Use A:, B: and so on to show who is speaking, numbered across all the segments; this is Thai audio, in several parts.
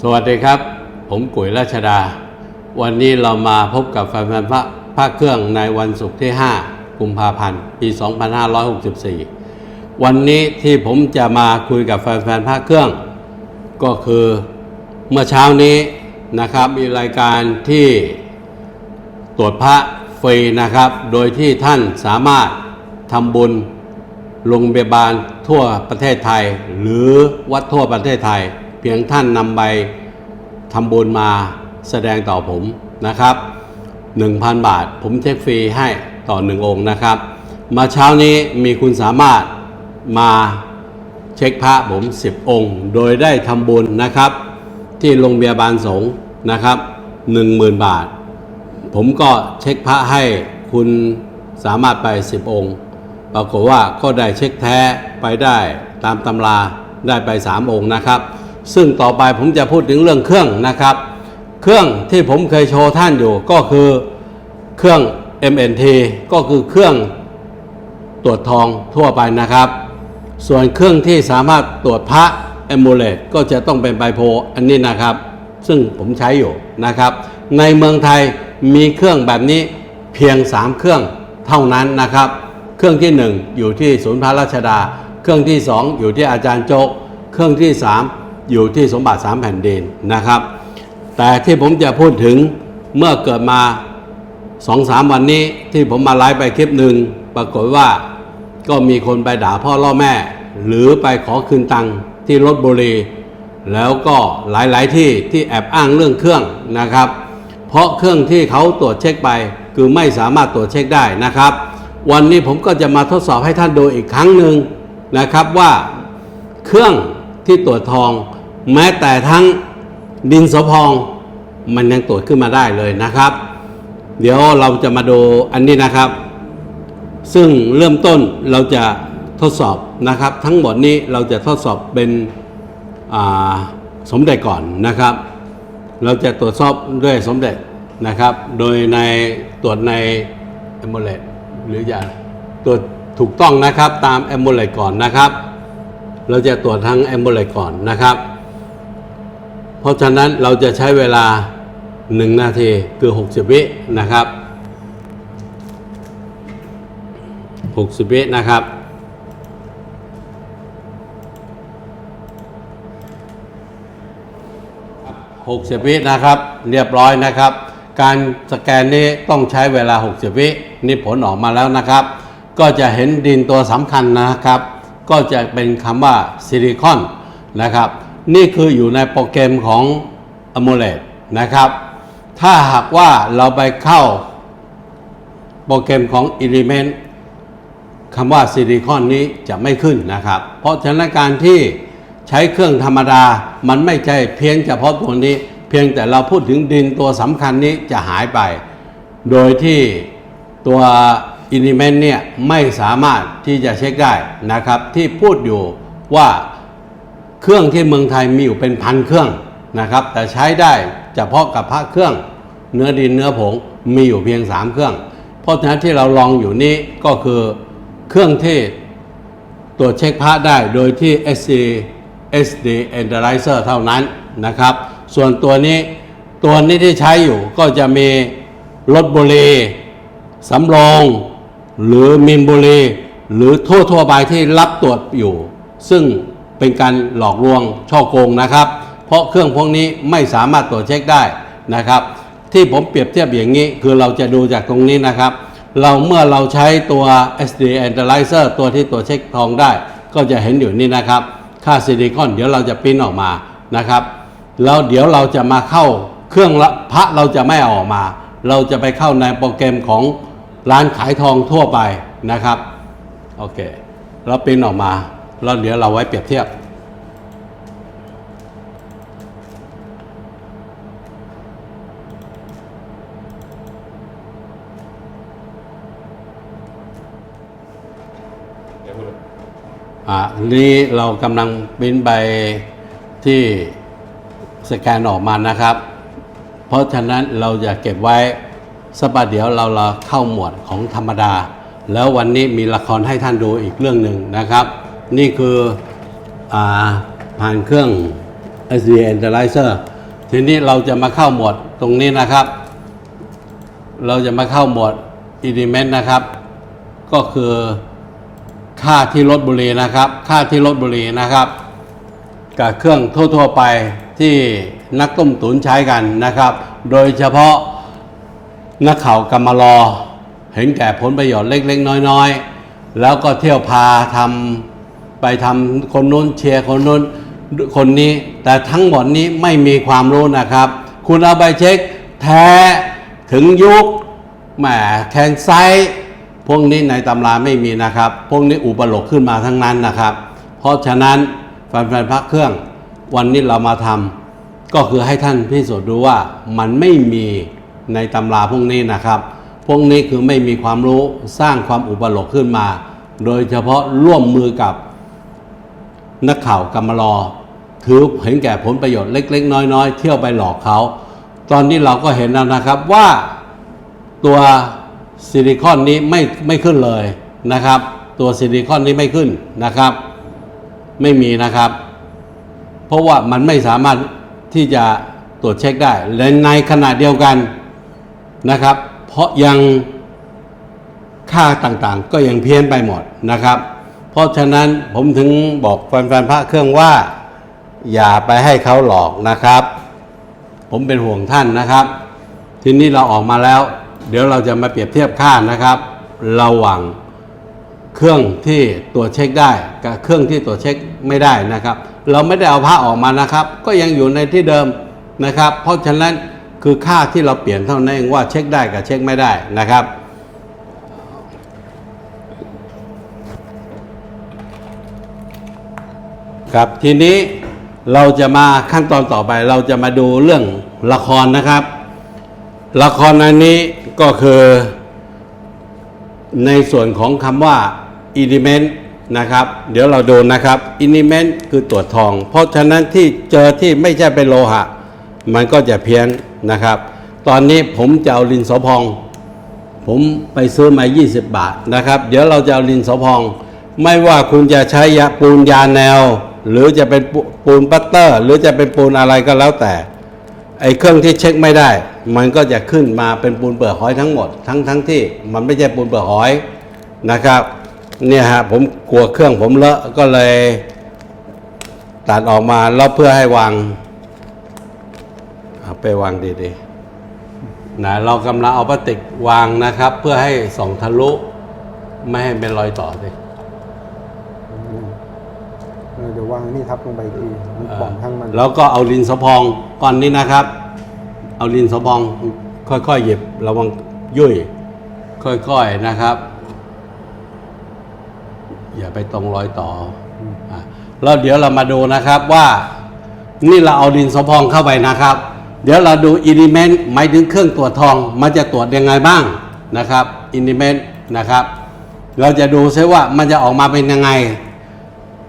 A: สวัสดีครับ ผมกุ๋ยราชดา วันนี้เรามาพบกับแฟนๆพระพระเครื่องในวันศุกร์ที่ 5 กุมภาพันธ์ ปี 2564 วันนี้ที่ผมจะมาคุยกับแฟนๆพระเครื่อง ก็คือเมื่อเช้านี้นะครับ มีรายการที่ตรวจพระฟรีนะครับ โดยที่ท่านสามารถทำบุญโรงพยาบาลทั่วประเทศไทย หรือวัดทั่วประเทศไทย พียงท่านนำใบทำบุญมาแสดงต่อผมนะครับ 1,000 บาท ผมเช็คฟรีให้ต่อหนึ่งองค์นะครับ มาเช้านี้มีคุณสามารถมาเช็คพระผม 10 องค์ โดยได้ทำบุญนะครับ ที่โรงพยาบาลสงฆ์นะครับ 10,000 บาท ผมก็เช็คพระให้คุณสามารถไป 10 องค์ ปรากฏว่าก็ได้เช็คแท้ไปได้ตามตำราได้ไป 3 องค์นะครับ ซึ่งต่อไปผมจะพูดถึงเรื่องเครื่องนะครับ เครื่องที่ผมเคยโชว์ท่านอยู่ก็คือเครื่อง MNT ก็คือเครื่องตรวจทองทั่วไปนะครับ ส่วนเครื่องที่สามารถตรวจพระเอมูเลตก็จะต้องเป็นไบโพลอันนี้นะครับ ซึ่งผมใช้อยู่นะครับ ในเมืองไทยมีเครื่องแบบนี้เพียง 3 เครื่องเท่านั้นนะครับ เครื่องที่ 1 อยู่ที่ศูนย์พระราชดา เครื่องที่ 2 อยู่ที่อาจารย์โจก เครื่องที่ 3 อยู่ที่สมบัติสามแผ่นดินนะครับ แต่ที่ผมจะพูดถึงเมื่อเกิดมาสองสามวันนี้ที่ผมมาไลฟ์ไปคลิปหนึ่งปรากฏว่าก็มีคนไปด่าพ่อล่อแม่ หรือไปขอคืนตังค์ที่รถบุรีแล้วก็หลายๆที่ที่แอบอ้างเรื่องเครื่องนะครับ เพราะเครื่องที่เขาตรวจเช็คไป คือไม่สามารถตรวจเช็คได้นะครับ วันนี้ผมก็จะมาทดสอบให้ท่านดูอีกครั้งหนึ่งนะครับว่าเครื่องที่ตรวจทอง แม้แต่ทั้งดินสอพองมันยังตรวจขึ้นมาได้เลยนะครับ เดี๋ยวเราจะมาดูอันนี้นะครับ ซึ่งเริ่มต้นเราจะทดสอบนะครับ ทั้งหมดนี้เราจะทดสอบเป็นสมเด็จก่อนนะครับ เราจะตรวจสอบด้วยสมเด็จนะครับ โดยในตรวจใน a m u l e t หรืออย่าตรวจถูกต้องนะครับตาม a m u l e t ก่อนนะครับ เราจะตรวจทั้ง a m u l e t ก่อนนะครับ เพราะฉะนั้นเราจะใช้เวลา 1 นาทีคือ 60 วินะครับ 60 วินะครับ 60 วินะครับ เรียบร้อยนะครับ การสแกนนี้ต้องใช้เวลา 60 วินี่ผลออกมาแล้วนะครับ ก็จะเห็นดินตัวสำคัญนะครับ ก็จะเป็นคำว่าซิลิคอนนะครับ นี่คืออยู่ในโปรแกรมของ a m o l e t นะครับ ถ้าหากว่าเราไปเข้าโปรแกรมของ Element คำว่าซิลิคอนนี้จะไม่ขึ้นนะครับ เพราะฉะนั้นการที่ใช้เครื่องธรรมดามันไม่ใช่เพียงเฉพาะตัวนี้ เพียงแต่เราพูดถึงดินตัวสำคัญนี้จะหายไป โดยที่ตัวอินิเมนเนี่ยไม่สามารถที่จะเช็คได้นะครับ ที่พูดอยู่ว่า เครื่องที่เมืองไทยมีอยู่เป็นพันเครื่องนะครับ แต่ใช้ได้เฉพาะกับพระเครื่องเนื้อดินเนื้อผงมีอยู่เพียง 3 เครื่อง เพราะฉะนั้นที่เราลองอยู่นี้ก็คือเครื่องที่ตรวจเช็คพระได้โดยที่ SD SD Analyzer เท่านั้นนะครับ ส่วนตัวนี้ตัวนี้ที่ใช้อยู่ก็จะมีรถบุรีสำโรงหรือมินบุรีหรือทั่วทั่วไปที่รับตรวจอยู่ ซึ่ง เป็นการหลอกลวงช่อโกงนะครับ เพราะเครื่องพวกนี้ไม่สามารถตรวจเช็คได้นะครับ ที่ผมเปรียบเทียบอย่างนี้คือเราจะดูจากตรงนี้นะครับ เราเมื่อเราใช้ตัว SD Analyzer ตัวที่ตรวจเช็คทองได้ ก็จะเห็นอยู่นี่นะครับ ค่าซิลิคอนเดี๋ยวเราจะปิ้นออกมานะครับแล้วเดี๋ยวเราจะมาเข้าเครื่องพระเราจะไม่ออกมา เราจะไปเข้าในโปรแกรมของร้านขายทองทั่วไปนะครับโอเคเราปิ้นออกมา แล้วเดี๋ยวเราไว้เปรียบเทียบ อ่านี่เรากำลังปริ้นใบที่สแกนออกมานะครับ เพราะฉะนั้นเราจะเก็บไว้สักประเดี๋ยวเราเราเข้าหมวดของธรรมดา แล้ววันนี้มีละครให้ท่านดูอีกเรื่องหนึ่งนะครับ นี่คืออาผ่านเครื่อง SDA Analyzer ทีนี้เราจะมาเข้าหมวดตรงนี้นะครับ เราจะมาเข้าหมวด Element นะครับ ก็คือค่าที่ลดบุหรี่นะครับ ค่าที่ลดบุหรี่นะครับ กับเครื่องทั่ว ๆ ไปที่นักต้มตุ๋นใช้กันนะครับ โดยเฉพาะนักข่าวกรรมรอ เห็นแก่ผลประโยชน์เล็ก ๆ น้อย ๆ แล้วก็เที่ยวพาทำ ไปทำคนนู้นเชียร์คนนู้นคนนี้ แต่ทั้งหมดนี้ไม่มีความรู้นะครับ คุณเอาไปเช็คแท้ถึงยุคแหมแคนไซพวกนี้ในตำราไม่มีนะครับ พวกนี้อุปโลกขึ้นมาทั้งนั้นนะครับ เพราะฉะนั้นแฟนๆพักเครื่องวันนี้เรามาทำก็คือให้ท่านพิสูจน์ดูว่ามันไม่มีในตำราพวกนี้นะครับ พวกนี้คือไม่มีความรู้สร้างความอุปโลกขึ้นมา โดยเฉพาะร่วมมือกับ นักข่าวกำมารอ ถือเห็นแก่ผลประโยชน์เล็ก ๆ น้อย ๆ เที่ยวไปหลอกเขา ตอนนี้เราก็เห็นแล้วนะครับว่าตัวซิลิคอนนี้ไม่ไม่ขึ้นเลยนะครับ ตัวซิลิคอนนี้ไม่ขึ้นนะครับ ไม่มีนะครับ เพราะว่ามันไม่สามารถที่จะตรวจเช็คได้และในขณะเดียวกันนะครับ เพราะยังค่าต่างๆ ก็ยังเพี้ยนไปหมดนะครับ เพราะฉะนั้นผมถึงบอกแฟนๆพระเครื่องว่า อย่าไปให้เขาหลอกนะครับ ผมเป็นห่วงท่านนะครับ ทีนี้เราออกมาแล้ว เดี๋ยวเราจะมาเปรียบเทียบค่านะครับ ระหว่างเครื่องที่ตรวจเช็คได้กับเครื่องที่ตรวจเช็คไม่ได้นะครับ เราไม่ได้เอาผ้าออกมานะครับ ก็ยังอยู่ในที่เดิมนะครับ เพราะฉะนั้นคือค่าที่เราเปลี่ยนเท่านั้นเองว่าเช็คได้กับเช็คไม่ได้นะครับ ครับ ทีนี้เราจะมาขั้นตอนต่อไป เราจะมาดูเรื่องละครนะครับ ละครอันนี้ก็คือ ในส่วนของคำว่า element นะครับ เดี๋ยวเราดูนะครับ element คือตรวจทอง เพราะฉะนั้นที่เจอที่ไม่ใช่เป็นโลหะ มันก็จะเพี้ยนนะครับ ตอนนี้ผมจะเอาลินโสพอง ผมไปซื้อมา 20 บาทนะครับ เดี๋ยวเราจะเอาลินโสพอง ไม่ว่าคุณจะใช้ยาปูนยาแนว หรือจะเป็นปูนปัตเตอร์ หรือจะเป็นปูนอะไรก็แล้วแต่ไอ้เครื่องที่เช็คไม่ได้ มันก็จะขึ้นมาเป็นปูนเปลือกหอยทั้งหมด ทั้งทั้งที่มันไม่ใช่ปูนเปลือกหอยนะครับเนี่ยฮะผมกลัวเครื่องผมเลอะก็เลย ตัดออกมาแล้วเพื่อให้วางเอาไปวางดีๆนะเรากำลังเอาพลาสติกวางนะครับ เพื่อให้ส่องทะลุ ไม่ให้เป็นรอยต่อสิ
B: เดี๋ยววางนี่ทับลงไปอีกทีมันป่องทั้งมัน
A: แล้วก็เอาลินสะพองก้อนนี้นะครับ เอาลินสะพองค่อยๆหยิบระวังยุ่ยค่อยๆนะครับ อย่าไปตรงรอยต่ออแล้วเดี๋ยวเรามาดูนะครับว่านี่เราเอาดินสะพองเข้าไปนะครับ เดี๋ยวเราดูอินดิเมนต์หมายถึงเครื่องตรวจทองมันจะตรวจยังไงบ้างนะครับอินดิเมนต์นะครับ เราจะดูซิว่ามันจะออกมาเป็นยังไง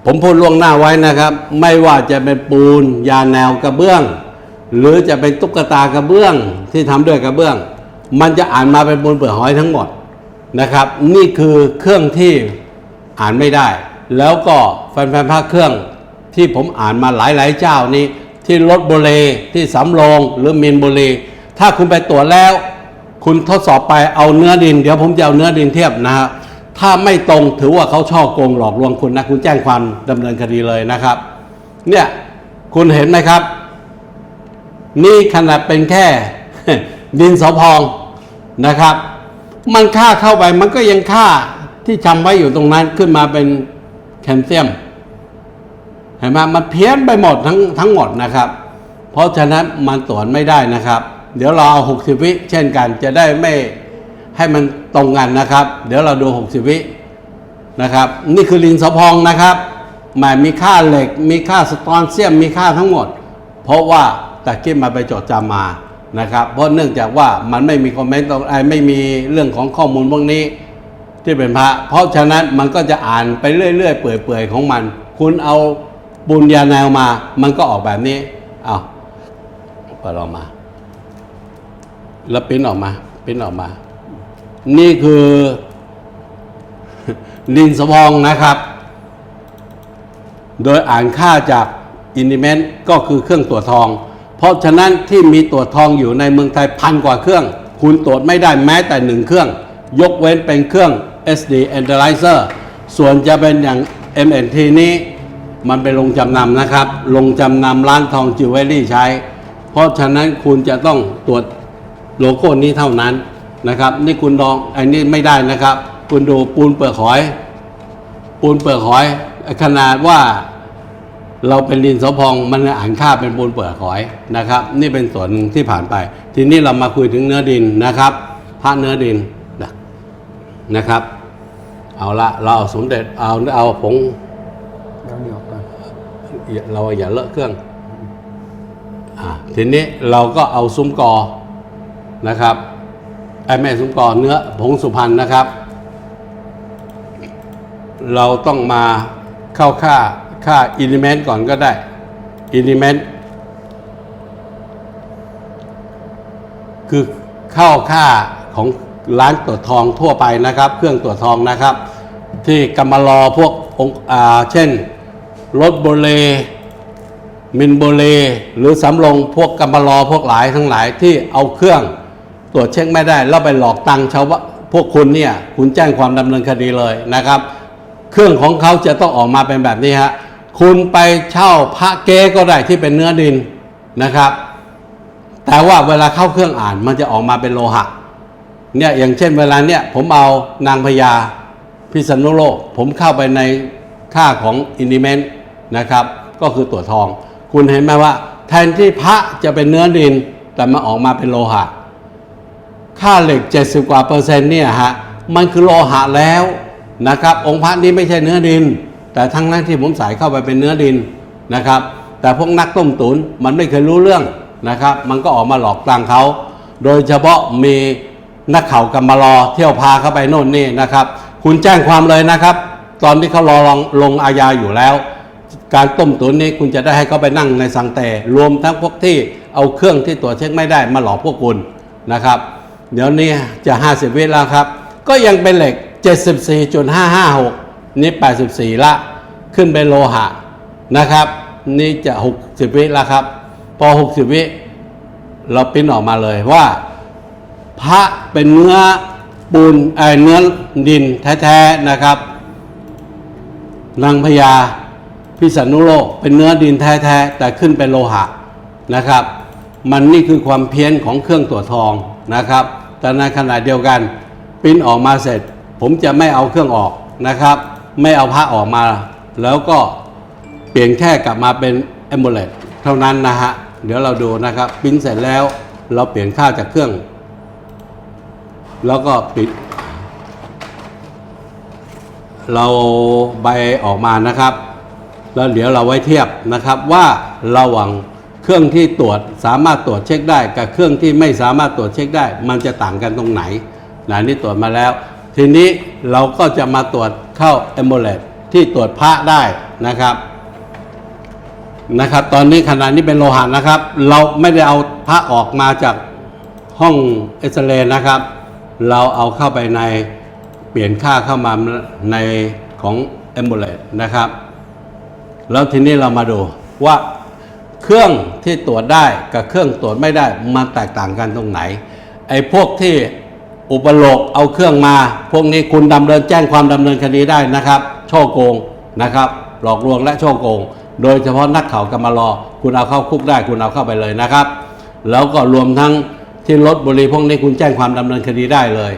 A: ผมพูดล่วงหน้าไว้นะครับ ไม่ว่าจะเป็นปูน ยาแนวกระเบื้อง หรือจะเป็นตุ๊กตากระเบื้องที่ทำด้วยกระเบื้อง มันจะอ่านมาเป็นปูนเปลือกหอยทั้งหมดนะครับ นี่คือเครื่องที่อ่านไม่ได้ แล้วก็แฟนๆภาคเครื่องที่ผมอ่านมาหลายๆเจ้านี้ ที่รถบุรีที่สำโรงหรือมินบุรีถ้าคุณไปตรวจแล้ว คุณทดสอบไปเอาเนื้อดิน เดี๋ยวผมจะเอาเนื้อดินเทียบนะครับ ถ้าไม่ตรงถือว่าเขาช่อโกงหลอกลวงคุณนะ คุณแจ้งความดำเนินคดีเลยนะครับ เนี่ยคุณเห็นไหมครับ นี่ขนาดเป็นแค่ ดินสอพองนะครับ มันค่าเข้าไปมันก็ยังค่าที่จำไว้อยู่ตรงนั้นขึ้นมาเป็นแคลเซียมเห็นไหมมันเพี้ยนไปหมดทั้งทั้งหมดนะครับ เพราะฉะนั้นมันตรวจไม่ได้นะครับ เดี๋ยวเราเอา60 วิเช่นกันจะได้ไม่ ให้มันตรงกันนะครับ เดี๋ยวเราดู 60 วินะครับ นี่คือลินสะพองนะครับหมายมีค่าเหล็ก มีค่าสตอนเซียม มีค่าทั้งหมด เพราะว่าตะกี้มาไปจดจำมานะครับ เพราะเนื่องจากว่ามันไม่มีคอมเมนต์ตรงไอ้ไม่มีเรื่องของข้อมูลพวกนี้ที่เป็นพระ เพราะฉะนั้นมันก็จะอ่านไปเรื่อย ๆ เปื่อยๆของมัน คุณเอาบุญญาแนวมา มันก็ออกแบบนี้เอาเปิดออกมา แล้วปิ้นออกมา ปิ้นออกมา นี่คือลินสะพองนะครับ โดยอ่านค่าจากอินดิเมนต์ก็คือเครื่องตรวจทอง เพราะฉะนั้นที่มีตรวจทองอยู่ในเมืองไทยพันกว่าเครื่อง คุณตรวจไม่ได้แม้แต่หนึ่งเครื่อง ยกเว้นเป็นเครื่อง SD Analyzer ส่วนจะเป็นอย่าง MNT นี้ มันไปลงจำนำนะครับ ลงจำนำร้านทองจิวเวลรี่ใช้ เพราะฉะนั้นคุณจะต้องตรวจโลโก้นี้เท่านั้น นะครับ นี่คุณลองอันนี้ไม่ได้นะครับ คุณดูปูนเปลือกหอย ปูนเปลือกหอย ขนาดว่าเราเป็นดินสอพองมันอ่านค่าเป็นปูนเปลือกหอยนะครับ นี่เป็นส่วนหนึ่งที่ผ่านไป ทีนี้เรามาคุยถึงเนื้อดินนะครับพระเนื้อดินนะนะครับ เอาละเราเอาสมเด็จเอาเอาผง
B: แล้วเหนียวกัน
A: อย่าเราอย่าเลอะเครื่องอาทีนี้เราก็เอาซุ้มกอนะครับ ไอแม่ซุ้มกอเนื้อผงสุพรรณนะครับ เราต้องมาเข้าค่าค่าอินิเมนต์ก่อนก็ได้อินิเมนต์คือเข้าค่าของร้านตรวจทองทั่วไปนะครับ เครื่องตรวจทองนะครับ ที่กำมารอพวกองค์อ่าเช่นรถโบเลมินโบเล หรือสำรงพวกกำมารอพวกหลายทั้งหลายที่เอาเครื่อง ตรวจเช็คไม่ได้ แล้วไปหลอกตังชาวพวกคุณเนี่ยคุณแจ้งความดำเนินคดีเลยนะครับ เครื่องของเขาจะต้องออกมาเป็นแบบนี้ฮะคุณไปเช่าพระเก๊ก็ได้ที่เป็นเนื้อดินนะครับ แต่ว่าเวลาเข้าเครื่องอ่านมันจะออกมาเป็นโลหะเนี่ยอย่างเช่นเวลาเนี่ยผมเอานางพญาพิษณุโลก ผมเข้าไปในค่าของอินดิเมนต์นะครับ ก็คือตัวทอง คุณเห็นไหมว่า แทนที่พระจะเป็นเนื้อดิน แต่มาออกมาเป็นโลหะ ค่าเหล็ก 70 กว่าเปอร์เซ็นต์เนี่ยฮะมันคือโลหะแล้วนะครับ องค์พระนี้ไม่ใช่เนื้อดิน แต่ทั้งนั้นที่ผมใส่เข้าไปเป็นเนื้อดินนะครับ แต่พวกนักต้มตุนมันไม่เคยรู้เรื่องนะครับ มันก็ออกมาหลอกกลางเขาโดยเฉพาะมีนักข่าวกำมารอเที่ยวพาเข้าไปโน่นนี่นะครับ คุณแจ้งความเลยนะครับ ตอนที่เขารอลงลงอาญาอยู่แล้ว การต้มตุ๋นนี้คุณจะได้ให้เขาไปนั่งในสังเตรวมทั้งพวกที่เอาเครื่องที่ตรวจเช็คไม่ได้มาหลอกพวกคุณนะครับ เดี๋ยวนี้จะ 50 วิแล้วครับ ก็ยังเป็นเหล็ก 74.556 นี่ 84 ละ ขึ้นเป็นโลหะนะครับ นี่จะ 60 วิแล้วครับ พอ 60 วิ เราปิ้นออกมาเลยว่า พระเป็นเนื้อปูนเอ่อเนื้อดินแท้ๆนะครับนางพญาพิษณุโลกเป็นเนื้อดินแท้ๆแต่ขึ้นเป็นโลหะนะครับ มันนี่คือความเพี้ยนของเครื่องตรวจทองนะครับ แต่ในขณะเดียวกันปิ้นออกมาเสร็จ ผมจะไม่เอาเครื่องออกนะครับ ไม่เอาพระออกมา แล้วก็เปลี่ยนแค่กลับมาเป็นเอมโบเลตเท่านั้นนะฮะเดี๋ยวเราดูนะครับปิ้นเสร็จแล้วเราเปลี่ยนค่าจากเครื่อง แล้วก็ปิด เราใบออกมานะครับ แล้วเดี๋ยวเราไว้เทียบนะครับว่าระหว่าง เครื่องที่ตรวจสามารถตรวจเช็คได้ กับเครื่องที่ไม่สามารถตรวจเช็คได้ มันจะต่างกันตรงไหนนะนี่ตรวจมาแล้ว ทีนี้เราก็จะมาตรวจเข้า e m b o l e t ที่ตรวจพระได้นะครับนะครับ ตอนนี้ขนาดนี้เป็นโลหะนะครับ เราไม่ได้เอาพระออกมาจากห้องเอ็กซเรย์นะครับ เราเอาเข้าไปในเปลี่ยนค่าเข้ามาในของ e m b o l e t นะครับ แล้วทีนี้เรามาดูว่า เครื่องที่ตรวจได้กับเครื่องตรวจไม่ได้มันแตกต่างกันตรงไหน ไอ้พวกที่อุปโลกเอาเครื่องมา พวกนี้คุณดำเนินแจ้งความดำเนินคดีได้นะครับ ช่อโกงนะครับ หลอกลวงและช่อโกง โดยเฉพาะนักข่าวกำมารอ คุณเอาเข้าคุกได้คุณเอาเข้าไปเลยนะครับ แล้วก็รวมทั้งที่รถบุหรีพวกนี้คุณแจ้งความดำเนินคดีได้เลย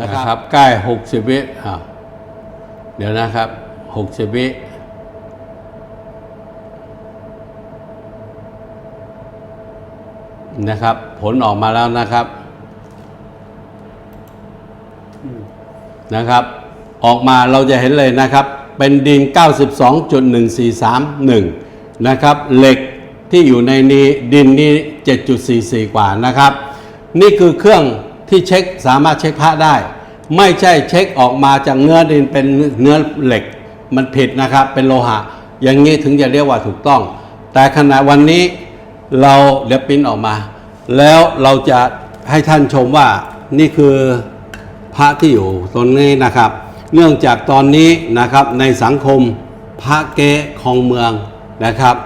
A: นะครับ ใกล้ 60 วิอ่าเดี๋ยวนะครับ 60 วิ นะครับ ผลออกมาแล้วนะครับนะครับ ออกมาเราจะเห็นเลยนะครับ เป็นดิน 92.1431 นะครับ เหล็กที่อยู่ในนี้ดินนี้ 7.44 กว่านะครับ นี่คือเครื่องที่เช็คสามารถเช็คพระได้ ไม่ใช่เช็คออกมาจากเนื้อดินเป็นเนื้อเหล็กมันผิดนะครับ เป็นโลหะ อย่างนี้ถึงจะเรียกว่าถูกต้อง แต่ขณะวันนี้ เราเดี๋ยวปิ้นออกมา แล้วเราจะให้ท่านชมว่านี่คือพระที่อยู่ตรงนี้นะครับ เนื่องจากตอนนี้นะครับในสังคมพระเก๊ของเมืองนะครับ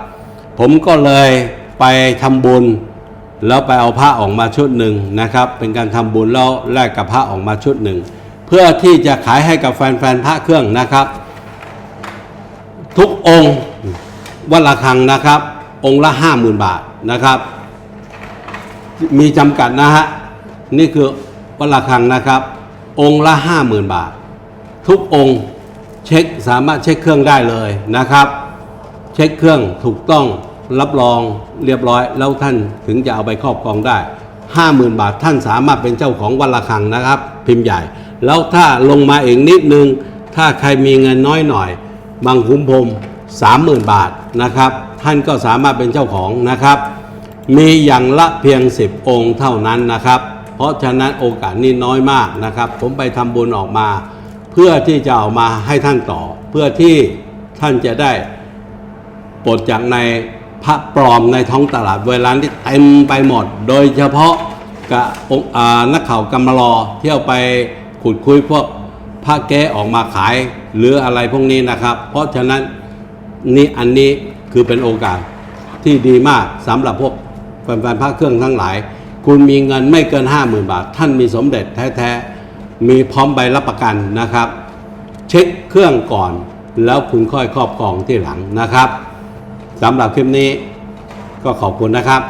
A: ผมก็เลยไปทำบุญ แล้วไปเอาพระออกมาชุดหนึ่งนะครับ เป็นการทำบุญแล้วแลกกับพระออกมาชุดหนึ่งเพื่อที่จะขายให้กับแฟนๆพระเครื่องนะครับ ทุกองค์วัดละครังนะครับ องค์ละห้าหมื่นบาท นะครับ มีจำกัดนะฮะ นี่คือวัละคังนะครับ องค์ละห้าหมื่นบาท ทุกองค์เช็คสามารถเช็คเครื่องได้เลยนะครับ เช็คเครื่องถูกต้องรับรองเรียบร้อย แล้วท่านถึงจะเอาไปครอบครองได้ 50,000 บาทท่านสามารถเป็นเจ้าของวัละคังนะครับ พิมพ์ใหญ่ แล้วถ้าลงมาเอีกนิดนึง ถ้าใครมีเงินน้อยหน่อยบางคุ้มพรม 30,000 บาทนะครับ ท่านก็สามารถเป็นเจ้าของนะครับ มีอย่างละเพียง 10 องค์เท่านั้นนะครับ เพราะฉะนั้นโอกาสนี้น้อยมากนะครับ ผมไปทำบุญออกมา เพื่อที่จะเอามาให้ท่านต่อ เพื่อที่ท่านจะได้ปลดจากในพระปลอมในท้องตลาดเวลาที่เต็มไปหมด โดยเฉพาะกับองค์อานักข่าวกำมารอเที่ยวไปขุดคุยพวกพระแก้ออกมาขายหรืออะไรพวกนี้นะครับ เพราะฉะนั้น นี่อันนี้คือเป็นโอกาสที่ดีมากสำหรับพวกแฟนๆพระเครื่องทั้งหลาย คุณมีเงินไม่เกิน 5 0,000 บาท ท่านมีสมเด็จแท้ๆ มีพร้อมใบรับประกันนะครับ เช็คเครื่องก่อน แล้วคุณค่อยครอบครองที่หลังนะครับสำหรับคลิปนี้ก็ขอบคุณนะครับ